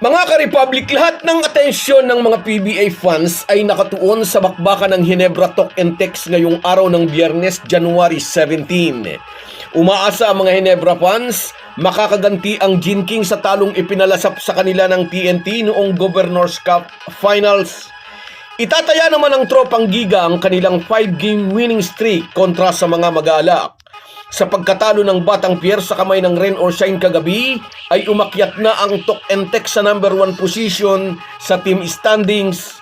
Mga ka-Republic, lahat ng atensyon ng mga PBA fans ay nakatuon sa bakbakan ng Hinebra Talk and Text ngayong araw ng Biyernes, January 17. Umaasa ang mga Hinebra fans, makakaganti ang Gin King sa talong ipinalasap sa kanila ng TNT noong Governor's Cup Finals. Itataya naman ng tropang Giga ang kanilang 5-game winning streak kontra sa mga mag-aalak. Sa pagkatalo ng Batang Pierre sa kamay ng Rain or Shine kagabi, ay umakyat na ang Tok and Tek sa number 1 position sa team standings.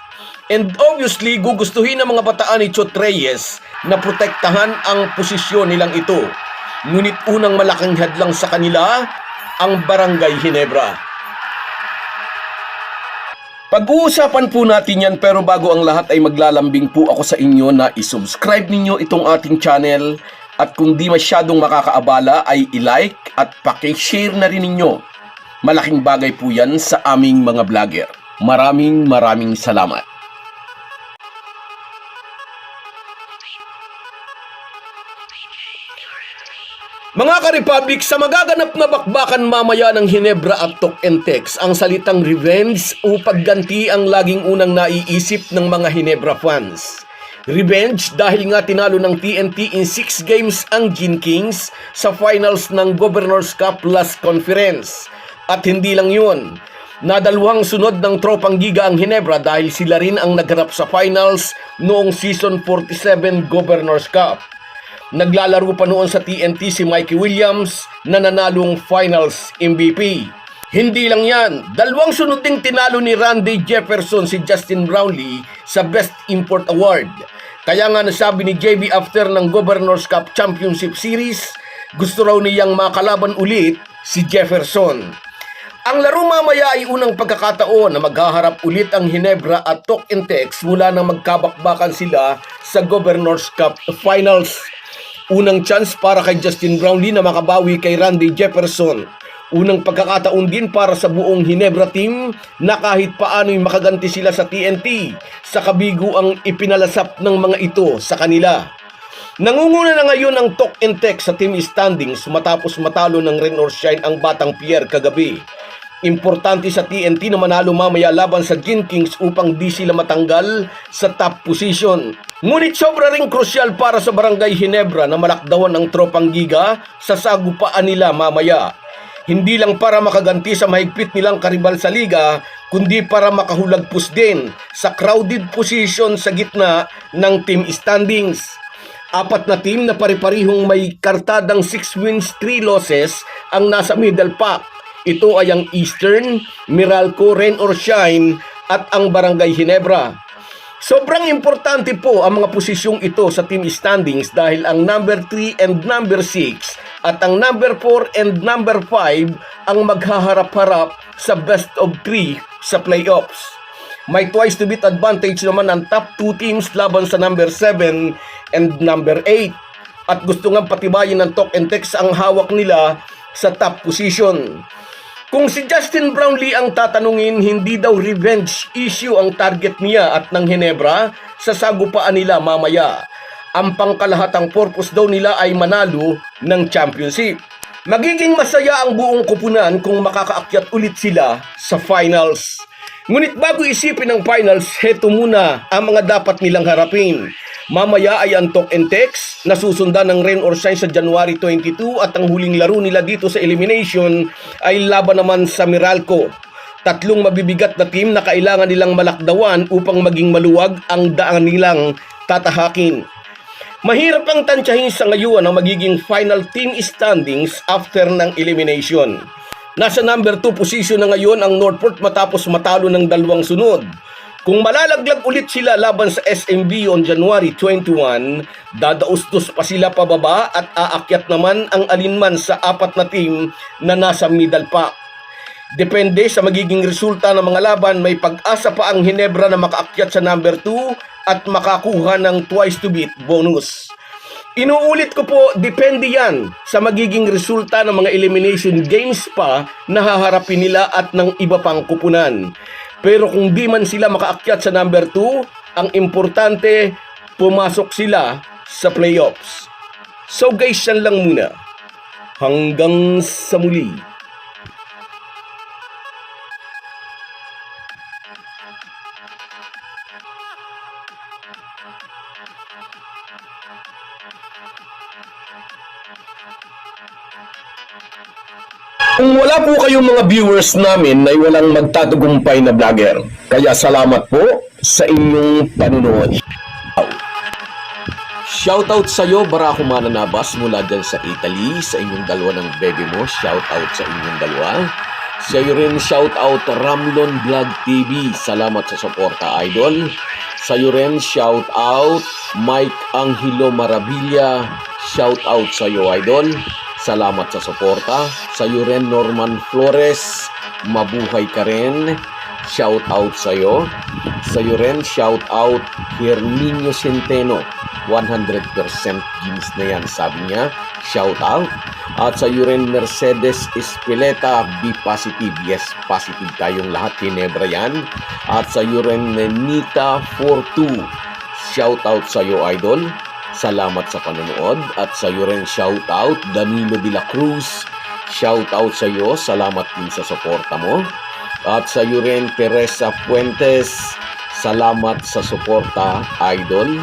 And obviously, gugustuhin ng mga bataan ni Chot Reyes na protektahan ang posisyon nilang ito. Ngunit unang malaking hadlang sa kanila, ang Barangay Hinebra. Pag-uusapan po natin yan pero bago ang lahat ay maglalambing po ako sa inyo na isubscribe ninyo itong ating channel at kung di masyadong makakaabala ay i-like at paki-share na rin ninyo. Malaking bagay po yan sa aming mga vlogger. Maraming maraming salamat. Mga ka-Republic, sa magaganap na bakbakan mamaya ng Hinebra at Tok and Tex, ang salitang revenge o pagganti ang laging unang naiisip ng mga Hinebra fans. Revenge dahil nga tinalo ng TNT in 6 games ang Gin Kings sa finals ng Governor's Cup last conference. At hindi lang yun, nadalawang sunod ng tropang giga ang Hinebra dahil sila rin ang nagharap sa finals noong season 47 Governor's Cup. Naglalaro pa noon sa TNT si Mikey Williams na nanalong finals MVP. Hindi lang yan, dalawang sunod ding tinalo ni Randy Jefferson si Justin Brownlee sa Best Import Award. Kaya nga nasabi ni JB after ng Governor's Cup Championship Series, gusto raw niyang makalaban ulit si Jefferson. Ang laro mamaya ay unang pagkakataon na maghaharap ulit ang Hinebra at Tok and Tex mula nang magkabakbakan sila sa Governor's Cup Finals. Unang chance para kay Justin Brownlee na makabawi kay Randy Jefferson. Unang pagkakataon din para sa buong Hinebra team na kahit paano'y makaganti sila sa TNT sa kabigo ang ipinalasap ng mga ito sa kanila. Nangunguna na ngayon ang Tok and Tek sa team standings matapos matalo ng Rain or Shine ang Batang Pierre kagabi. Importante sa TNT na manalo mamaya laban sa Gin Kings upang di sila matanggal sa top position. Ngunit sobra ring krusyal para sa Barangay Hinebra na malakdawan ng tropang giga sa sagupaan nila mamaya. Hindi lang para makaganti sa mahigpit nilang karibal sa liga, kundi para makahulagpos din sa crowded position sa gitna ng team standings. Apat na team na pare-parihong may kartadang 6 wins, 3 losses ang nasa middle pack. Ito ay ang Eastern, Meralco, Rain or Shine at ang Barangay Hinebra. Sobrang importante po ang mga posisyong ito sa team standings dahil ang number 3 and number 6 at ang number 4 and number 5 ang maghaharap-harap sa best of 3 sa playoffs. May twice to beat advantage naman ang top 2 teams laban sa number 7 and number 8. At gusto nga patibayin ng Talk and Text ang hawak nila sa top position. Kung si Justin Brownlee ang tatanungin, hindi daw revenge issue ang target niya at ng Hinebra sa sagupaan nila mamaya. Ang pangkalahatang purpose daw nila ay manalo ng championship. Magiging masaya ang buong kupunan kung makakaakyat ulit sila sa finals. Ngunit bago isipin ang finals, heto muna ang mga dapat nilang harapin. Mamaya ay ang Talk and Text na susundan ng Rain or Shine sa January 22 at ang huling laro nila dito sa elimination ay laban naman sa Meralco. Tatlong mabibigat na team na kailangan nilang malakdawan upang maging maluwag ang daan nilang tatahakin. Mahirap ang tansyahin sa ngayon ang magiging final team standings after ng elimination. Nasa number 2 position na ngayon ang Northport matapos matalo ng dalawang sunod. Kung malalaglag ulit sila laban sa SMB on January 21, dadaustos pa sila pababa at aakyat naman ang alinman sa apat na team na nasa middle pack. Depende sa magiging resulta ng mga laban, may pag-asa pa ang Hinebra na makaakyat sa number 2 at makakuha ng twice to beat bonus. Inuulit ko po, depende yan sa magiging resulta ng mga elimination games pa na haharapin nila at ng iba pang kupunan. Pero kung di man sila makaakyat sa number 2, ang importante, pumasok sila sa playoffs. So guys, yan lang muna. Hanggang sa muli. Kung wala po kayong mga viewers namin ay walang magtatagumpay na vlogger. Kaya salamat po sa inyong panunood. Shoutout sa iyo, Barako Mananabas mula dyan sa Italy, sa inyong dalawa ng baby mo. Shoutout sa inyong dalawa. Sa iyo rin, shoutout Ramlon Vlog TV. Salamat sa suporta, idol. Sa iyo rin, shoutout Mike Angelo Maravilla. Shoutout sa iyo, idol. Salamat sa suporta. Sa iyo rin, Norman Flores. Mabuhay ka rin. Shout out sa iyo. Sa iyo rin, shout out Herminio Centeno. 100% jeans na yan, sabi niya. Shout out. At sa rin, Mercedes Espileta, be positive. Yes, positive tayong lahat. Hinebra yan. At sa rin, Nita 42. Shout out sa iyo, idol. Salamat sa panonood. At sa rin, shout out Danilo de la Cruz. Shout out sa iyo. Salamat din sa suporta mo. At sa rin, Teresa Puentes, salamat sa suporta, idol.